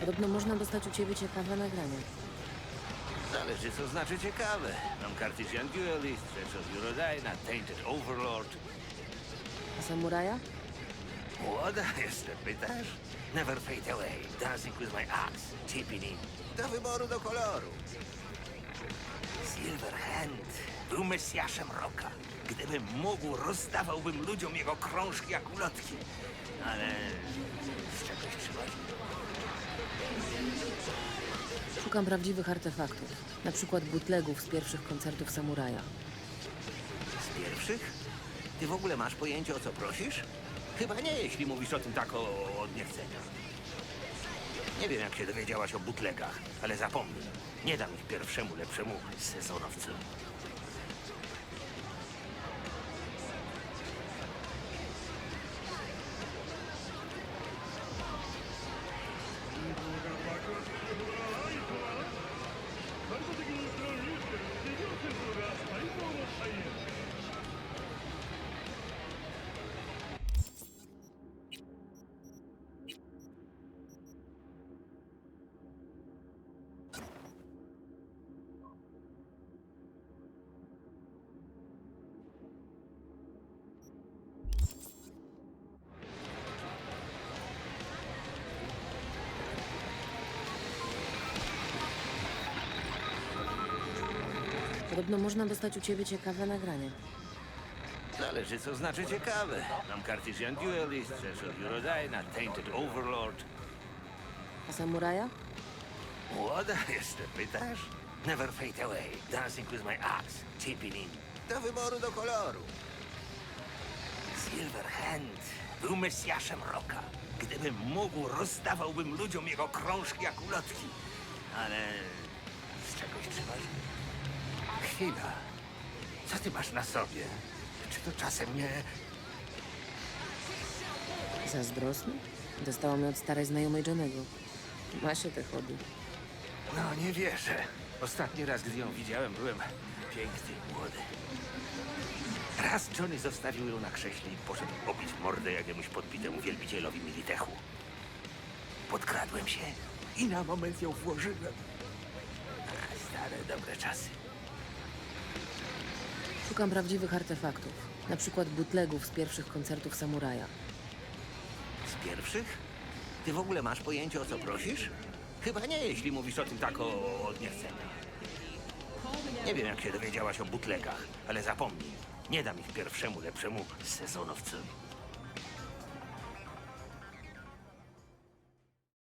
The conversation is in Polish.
Podobno można dostać u ciebie ciekawe nagranie. Zależy, co znaczy ciekawe. Mam Cartesian Duelist, od Eurodyna, Tainted Overlord. A samuraja? Młoda jeszcze pytasz? Never fade away, dancing with my axe, chipping in. Do wyboru, do koloru. Silverhand był mesjaszem roka. Gdybym mógł, rozdawałbym ludziom jego krążki jak ulotki. Ale z czegoś trzeba Szukam prawdziwych artefaktów. Na przykład bootlegów z pierwszych koncertów samuraja. Z pierwszych? Ty w ogóle masz pojęcie, o co prosisz? Chyba nie, jeśli mówisz o tym tak o, od niechcenia. Nie wiem, jak się dowiedziałaś o butlegach, ale zapomnij. Nie dam ich pierwszemu, lepszemu sezonowcu. Podobno można dostać u ciebie ciekawe nagranie. Zależy, co znaczy ciekawe. Mam Cartesian Duelist, od Eurodyna, Tainted Overlord. A samuraja? Młoda jeszcze pytasz? Never fade away, dancing with my axe, chipping in. Do wyboru, do koloru. Silverhand był mesjaszem roka. Gdybym mógł, rozdawałbym ludziom jego krążki jak ulotki. Ale z czegoś trzeba żyć. Chwila. Co ty masz na sobie? Czy to czasem nie... Zazdrosny? Dostałam od starej znajomej Johnego. Ma się te hobby. No, nie wierzę. Ostatni raz, gdy ją widziałem, byłem piękny i młody. Raz Johnny zostawił ją na krześle i poszedł obić mordę jakiemuś podbitemu wielbicielowi Militechu. Podkradłem się i na moment ją włożyłem. A, stare, dobre czasy. Szukam prawdziwych artefaktów. Na przykład bootlegów z pierwszych koncertów samuraja. Z pierwszych? Ty w ogóle masz pojęcie, o co prosisz? Chyba nie, jeśli mówisz o tym tak o, od niechcenia. Nie wiem, jak się dowiedziałaś o butlegach, ale zapomnij. Nie dam ich pierwszemu, lepszemu sezonowcowi.